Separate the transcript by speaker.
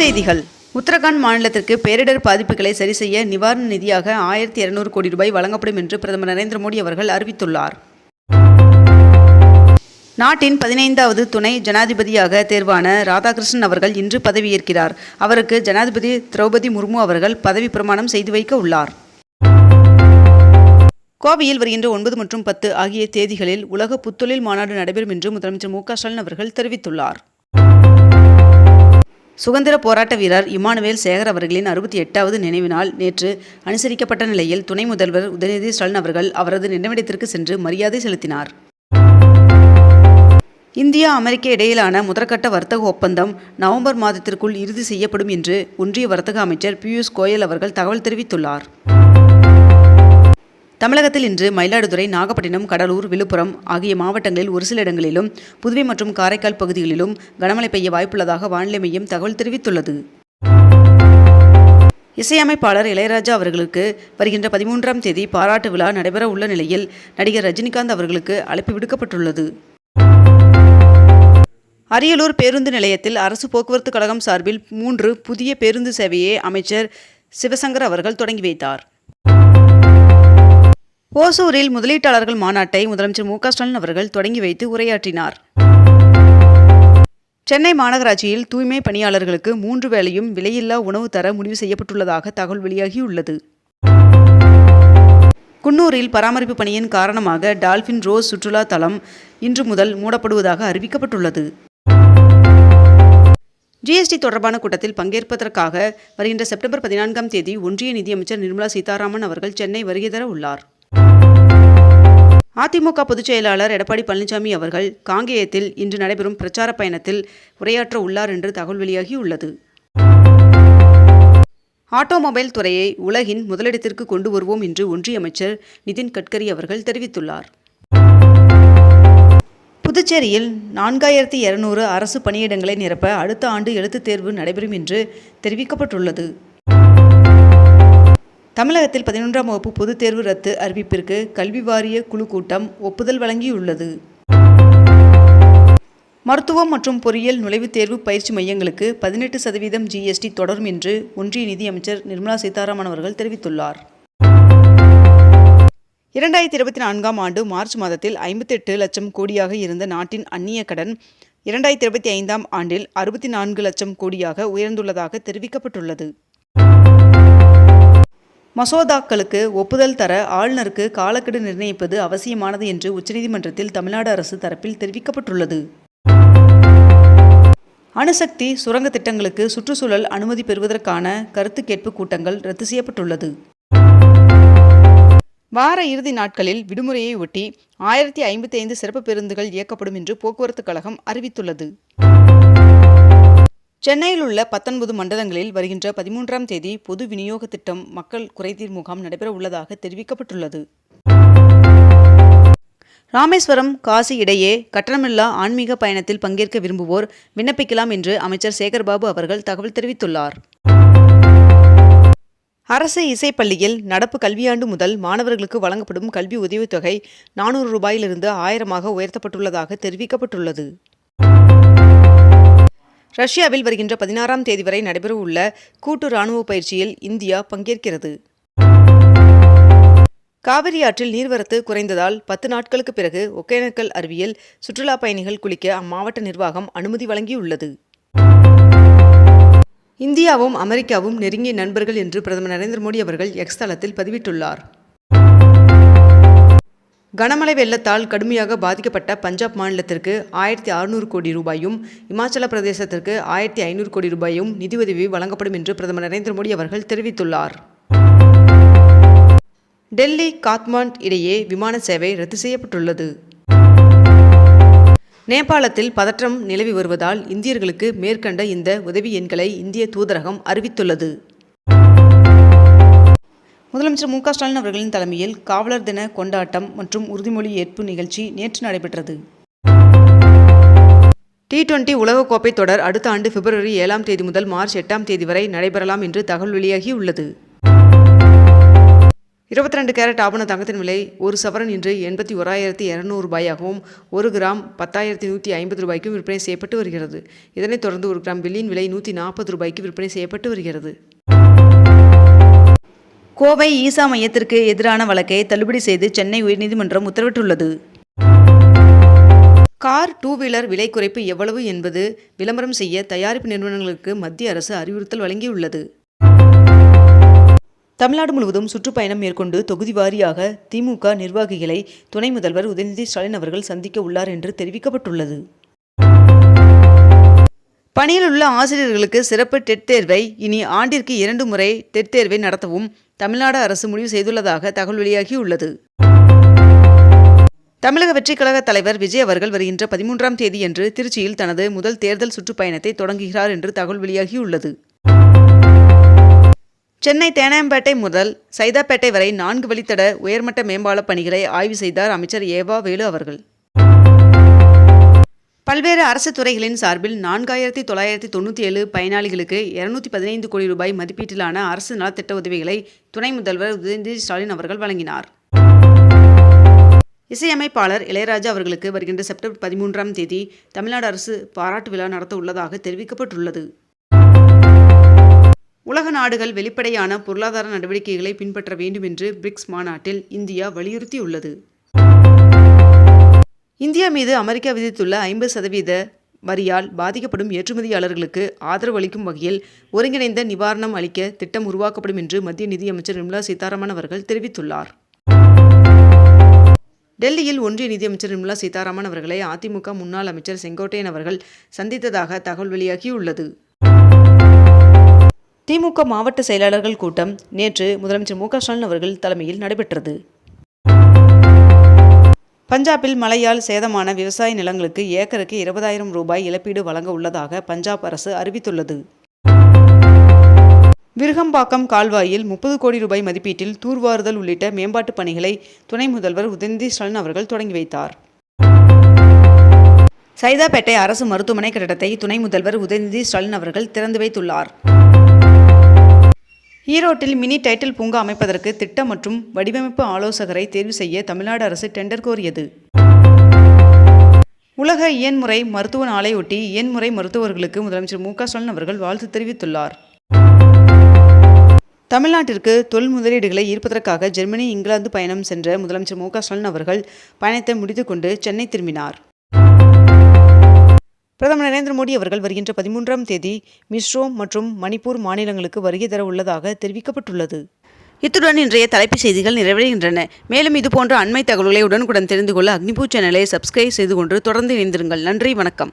Speaker 1: செய்திகள். உத்தரகாண்ட் மாநிலத்திற்கு பேரிடர் பாதிப்புகளை சரி செய்ய நிவாரண நிதியாக ஆயிரத்தி இருநூறு கோடி ரூபாய் வழங்கப்படும் என்று பிரதமர் நரேந்திர மோடி அவர்கள் அறிவித்துள்ளார். நாட்டின் பதினைந்தாவது துணை ஜனாதிபதியாக தேர்வான ராதாகிருஷ்ணன் அவர்கள் இன்று பதவியேற்கிறார். அவருக்கு ஜனாதிபதி திரௌபதி முர்மு அவர்கள் பதவி பிரமாணம் செய்து வைக்க உள்ளார். கோவையில் வருகின்ற ஒன்பது மற்றும் பத்து ஆகிய தேதிகளில் உலக புத்தொழில் மாநாடு நடைபெறும் என்று முதலமைச்சர் மு க ஸ்டாலின் அவர்கள் தெரிவித்துள்ளார். சுதந்திர போராட்ட வீரர் இமானுவேல் சேகர் அவர்களின் அறுபத்தி எட்டாவது நினைவு நாள் நேற்று அனுசரிக்கப்பட்ட நிலையில் துணை முதல்வர் உதயநிதி ஸ்டாலின் அவர்கள் அவரது நினைவிடத்திற்கு சென்று மரியாதை செலுத்தினார். இந்தியா அமெரிக்க இடையிலான முதற்கட்ட வர்த்தக ஒப்பந்தம் நவம்பர் மாதத்திற்குள் இறுதி செய்யப்படும் என்று ஒன்றிய வர்த்தக அமைச்சர் பியூஷ் கோயல் அவர்கள் தகவல் தெரிவித்துள்ளார். தமிழகத்தில் இன்று மயிலாடுதுறை நாகப்பட்டினம் கடலூர் விழுப்புரம் ஆகிய மாவட்டங்களில் ஒரு சில இடங்களிலும் புதுவை மற்றும் காரைக்கால் பகுதிகளிலும் கனமழை பெய்ய வாய்ப்புள்ளதாக வானிலை மையம் தகவல் தெரிவித்துள்ளது. இசையமைப்பாளர் இளையராஜா அவர்களுக்கு வருகின்ற பதிமூன்றாம் தேதி பாராட்டு விழா நடைபெற உள்ள நிலையில் நடிகர் ரஜினிகாந்த் அவர்களுக்கு அழைப்பு விடுக்கப்பட்டுள்ளது. அரியலூர் பேருந்து நிலையத்தில் அரசு போக்குவரத்து கழகம் சார்பில் மூன்று புதிய பேருந்து சேவையை அமைச்சர் சிவசங்கர் அவர்கள் தொடங்கி வைத்தார். ஓசூரில் முதலீட்டாளர்கள் மாநாட்டை முதலமைச்சர் மு ஸ்டாலின் அவர்கள் தொடங்கி வைத்து உரையாற்றினார். சென்னை மாநகராட்சியில் தூய்மை பணியாளர்களுக்கு மூன்று வேளையும் விலையில்லா உணவு தர முடிவு செய்யப்பட்டுள்ளதாக தகவல் வெளியாகியுள்ளது. குன்னூரில் பராமரிப்பு பணியின் காரணமாக டால்பின் ரோஸ் சுற்றுலா தளம் இன்று முதல் மூடப்படுவதாக அறிவிக்கப்பட்டுள்ளது. ஜிஎஸ்டி தொடர்பான கூட்டத்தில் பங்கேற்பதற்காக வருகின்ற செப்டம்பர் பதினான்காம் தேதி ஒன்றிய நிதியமைச்சர் நிர்மலா சீதாராமன் அவர்கள் சென்னை வருகை தர உள்ளார். அதிமுக பொதுச் செயலாளர் எடப்பாடி பழனிசாமி அவர்கள் காங்கேயத்தில் இன்று நடைபெறும் பிரச்சார பயணத்தில் உரையாற்ற உள்ளார் என்று தகவல் வெளியாகியுள்ளது. ஆட்டோமொபைல் துறையை உலகின் முதலிடத்திற்கு கொண்டு வருவோம் என்று ஒன்றிய அமைச்சர் நிதின் கட்கரி அவர்கள் தெரிவித்துள்ளார். புதுச்சேரியில் நான்காயிரத்தி இருநூறு அரசு பணியிடங்களை நிரப்ப அடுத்த ஆண்டு எழுத்துத் தேர்வு நடைபெறும் என்று தெரிவிக்கப்பட்டுள்ளது. தமிழகத்தில் பதினொன்றாம் வகுப்பு பொதுத் தேர்வு ரத்து அறிவிப்பிற்கு கல்வி வாரிய குழு கூட்டம் ஒப்புதல் வழங்கியுள்ளது. மருத்துவம் மற்றும் பொறியியல் நுழைவுத் தேர்வு பயிற்சி மையங்களுக்கு பதினெட்டு சதவீதம் ஜிஎஸ்டி தொடரும் என்று ஒன்றிய நிதியமைச்சர் நிர்மலா சீதாராமன் அவர்கள் தெரிவித்துள்ளார். இரண்டாயிரத்தி இருபத்தி நான்காம் ஆண்டு மார்ச் மாதத்தில் ஐம்பத்தெட்டு லட்சம் கோடியாக இருந்த நாட்டின் அந்நிய கடன் இரண்டாயிரத்தி இருபத்தி ஐந்தாம் ஆண்டில் அறுபத்தி நான்கு லட்சம் கோடியாக உயர்ந்துள்ளதாக தெரிவிக்கப்பட்டுள்ளது. மசோதாக்களுக்கு ஒப்புதல் தர ஆளுநருக்கு காலக்கெடு நிர்ணயிப்பது அவசியமானது என்று உச்சநீதிமன்றத்தில் தமிழ்நாடு அரசு தரப்பில் தெரிவிக்கப்பட்டுள்ளது. அணுசக்தி சுரங்க திட்டங்களுக்கு சுற்றுச்சூழல் அனுமதி பெறுவதற்கான கருத்து கேட்பு கூட்டங்கள் ரத்து செய்யப்பட்டுள்ளது. வார இறுதி நாட்களில் விடுமுறையை ஒட்டி ஆயிரத்தி ஐம்பத்தி ஐந்து சிறப்பு பேருந்துகள் இயக்கப்படும் என்று போக்குவரத்து கழகம் அறிவித்துள்ளது. சென்னையில் உள்ள பத்தொன்பது மண்டலங்களில் வருகின்ற பதிமூன்றாம் தேதி பொது விநியோக திட்டம் மக்கள் குறைதீர் முகாம் நடைபெற உள்ளதாக தெரிவிக்கப்பட்டுள்ளது. ராமேஸ்வரம் காசி இடையே கட்டணமில்லா ஆன்மீக பயணத்தில் பங்கேற்க விரும்புவோர் விண்ணப்பிக்கலாம் என்று அமைச்சர் சேகர்பாபு அவர்கள் தகவல் தெரிவித்துள்ளார். அரசு இசைப்பள்ளியில் நடப்பு கல்வியாண்டு முதல் மாணவர்களுக்கு வழங்கப்படும் கல்வி உதவித்தொகை நானூறு ரூபாயிலிருந்து ஆயிரமாக உயர்த்தப்பட்டுள்ளதாக தெரிவிக்கப்பட்டுள்ளது. ரஷ்யாவில் வருகின்ற பதினாறாம் தேதி வரை நடைபெறவுள்ள கூட்டு ராணுவ பயிற்சியில் இந்தியா பங்கேற்கிறது. காவிரி ஆற்றில் நீர்வரத்து குறைந்ததால் பத்து நாட்களுக்கு பிறகு ஒகேனக்கல் அருவியில் சுற்றுலா பயணிகள் குளிக்க அம்மாவட்ட நிர்வாகம் அனுமதி வழங்கியுள்ளது. இந்தியாவும் அமெரிக்காவும் நெருங்கிய நண்பர்கள் என்று பிரதமர் நரேந்திர மோடி அவர்கள் எக்ஸ் தளத்தில் பதிவிட்டுள்ளார். கனமழை வெள்ளத்தால் கடுமையாக பாதிக்கப்பட்ட பஞ்சாப் மாநிலத்திற்கு ஆயிரத்தி அறுநூறு கோடி ரூபாயும் இமாச்சல பிரதேசத்திற்கு ஆயிரத்தி ஐநூறு கோடி ரூபாயும் நிதியுதவி வழங்கப்படும் என்று பிரதமர் நரேந்திர மோடி அவர்கள் தெரிவித்துள்ளார். டெல்லி காத்மாண்ட் இடையே விமான சேவை ரத்து செய்யப்பட்டுள்ளது. நேபாளத்தில் பதற்றம் நிலவி வருவதால் இந்தியர்களுக்கு மேற்கண்ட இந்த உதவி எண்களை இந்திய தூதரகம் அறிவித்துள்ளது. முதலமைச்சர் மு க ஸ்டாலின் அவர்களின் தலைமையில் காவலர் தின கொண்டாட்டம் மற்றும் உறுதிமொழி ஏற்பு நிகழ்ச்சி நேற்று நடைபெற்றது. டி டுவெண்டி உலகக்கோப்பை தொடர் அடுத்த ஆண்டு பிப்ரவரி ஏழாம் தேதி முதல் மார்ச் எட்டாம் தேதி வரை நடைபெறலாம் என்று தகவல் வெளியாகியுள்ளது இருபத்தி ரெண்டு கேரட் ஆபண தங்கத்தின் விலை ஒரு சவரன் இன்று எண்பத்தி ஓராயிரத்தி இரநூறு ரூபாயாகவும் ஒரு கிராம் பத்தாயிரத்தி நூற்றி ஐம்பது ரூபாய்க்கும் விற்பனை செய்யப்பட்டு வருகிறது. இதனைத் தொடர்ந்து ஒரு கிராம் வெள்ளியின் விலை நூற்றி நாற்பது ரூபாய்க்கு விற்பனை செய்யப்பட்டு வருகிறது.
Speaker 2: கோவை ஈசா மையத்திற்கு எதிரான வழக்கை தள்ளுபடி செய்து சென்னை உயர்நீதிமன்றம் உத்தரவிட்டுள்ளது.
Speaker 1: கார் டூ வீலர் விலை குறைப்பு எவ்வளவு என்பது விளம்பரம் செய்ய தயாரிப்பு நிறுவனங்களுக்கு மத்திய அரசு அறிவுறுத்தல் வழங்கியுள்ளது.
Speaker 2: தமிழ்நாடு முழுவதும் சுற்றுப்பயணம் மேற்கொண்டு தொகுதி வாரியாக திமுக நிர்வாகிகளை துணை முதல்வர் உதயநிதி ஸ்டாலின் அவர்கள் சந்திக்க உள்ளார் என்று தெரிவிக்கப்பட்டுள்ளது. பணியில் உள்ள ஆசிரியர்களுக்கு சிறப்பு டெட் தேர்வை இனி ஆண்டிற்கு இரண்டு முறை டெட் தேர்வை நடத்தவும் தமிழ்நாடு அரசு முடிவு செய்துள்ளதாக தகவல் வெளியாகியுள்ளது. தமிழக வெற்றிக் கழக தலைவர் விஜய் அவர்கள் வருகின்ற பதிமூன்றாம் தேதியன்று திருச்சியில் தனது முதல் தேர்தல் சுற்றுப்பயணத்தை தொடங்குகிறார் என்று தகவல் வெளியாகியுள்ளது. சென்னை தேனாம்பேட்டை முதல் சைதாப்பேட்டை வரை நான்கு வழித்தட உயர்மட்ட மேம்பால பணிகளை ஆய்வு செய்தார் அமைச்சர் ஏவா வேலு அவர்கள். பல்வேறு அரசு துறைகளின் சார்பில் நான்காயிரத்தி தொள்ளாயிரத்தி தொண்ணூற்றி ஏழு பயனாளிகளுக்கு இருநூத்தி பதினைந்து கோடி ரூபாய் மதிப்பீட்டிலான அரசு நலத்திட்ட உதவிகளை துணை முதல்வர் உதயநிதி ஸ்டாலின் அவர்கள் வழங்கினார். இசையமைப்பாளர் இளையராஜா அவர்களுக்கு வருகின்ற செப்டம்பர் பதிமூன்றாம் தேதி தமிழ்நாடு அரசு பாராட்டு விழா நடத்த உள்ளதாக தெரிவிக்கப்பட்டுள்ளது. உலக நாடுகள் வெளிப்படையான பொருளாதார நடவடிக்கைகளை பின்பற்ற வேண்டும் என்று பிரிக்ஸ் மாநாட்டில் இந்தியா வலியுறுத்தியுள்ளது. இந்தியா மீது அமெரிக்கா விதித்துள்ள ஐம்பது சதவீத வரியால் பாதிக்கப்படும் ஏற்றுமதியாளர்களுக்கு ஆதரவு அளிக்கும் வகையில் ஒருங்கிணைந்த நிவாரணம் அளிக்க திட்டம் உருவாக்கப்படும் என்று மத்திய நிதியமைச்சர் நிர்மலா சீதாராமன் அவர்கள் தெரிவித்துள்ளார். டெல்லியில் ஒன்றிய நிதியமைச்சர் நிர்மலா சீதாராமன் அவர்களை அதிமுக முன்னாள் அமைச்சர் செங்கோட்டையன் அவர்கள் சந்தித்ததாக தகவல் வெளியாகியுள்ளது. திமுக மாவட்ட செயலாளர்கள் கூட்டம் நேற்று முதலமைச்சர் மு க ஸ்டாலின் அவர்கள் தலைமையில் நடைபெற்றது. பஞ்சாபில் மழையால் சேதமான விவசாய நிலங்களுக்கு ஏக்கருக்கு இருபதாயிரம் ரூபாய் இழப்பீடு வழங்க உள்ளதாக பஞ்சாப் அரசு அறிவித்துள்ளது. விருகம்பாக்கம் கால்வாயில் முப்பது கோடி ரூபாய் மதிப்பீட்டில் தூர்வாறுதல் உள்ளிட்ட மேம்பாட்டுப் பணிகளை துணை முதல்வர் உதயநிதி ஸ்டாலின் அவர்கள் தொடங்கி வைத்தார். சைதாப்பேட்டை அரசு மருத்துவமனை கட்டடத்தை துணை முதல்வர் உதயநிதி ஸ்டாலின் அவர்கள் திறந்து வைத்துள்ளார். ஈரோட்டில் மினி டைட்டில் பூங்கா அமைப்பதற்கு திட்டம் மற்றும் வடிவமைப்பு ஆலோசகரை தேர்வு செய்ய தமிழ்நாடு அரசு டெண்டர் கோரியது. உலக இயன்முறை மருத்துவ நாளையொட்டி இயன்முறை மருத்துவர்களுக்கு முதலமைச்சர் மு க ஸ்டாலின் அவர்கள் வாழ்த்து தெரிவித்துள்ளார். தமிழ்நாட்டிற்கு தொல் முதலீடுகளை ஈர்ப்பதற்காக ஜெர்மனி இங்கிலாந்து பயணம் சென்ற முதலமைச்சர் மு க ஸ்டாலின் அவர்கள் பயணத்தை முடித்துக்கொண்டு சென்னை திரும்பினார். பிரதமர் நரேந்திர மோடி அவர்கள் வருகின்ற பதிமூன்றாம் தேதி மிஸ்ரோம் மற்றும் மணிப்பூர் மாநிலங்களுக்கு வருகை தர உள்ளதாக தெரிவிக்கப்பட்டுள்ளது. இத்துடன் இன்றைய தலைப்புச் செய்திகள் நிறைவடைகின்றன. மேலும் இதுபோன்ற அண்மை தகவல்களை உடனுக்குடன் தெரிந்து கொள்ள அக்னிபூ சேனலை சப்ஸ்கிரைப் செய்து கொண்டு தொடர்ந்து இணைந்திருங்கள். நன்றி வணக்கம்.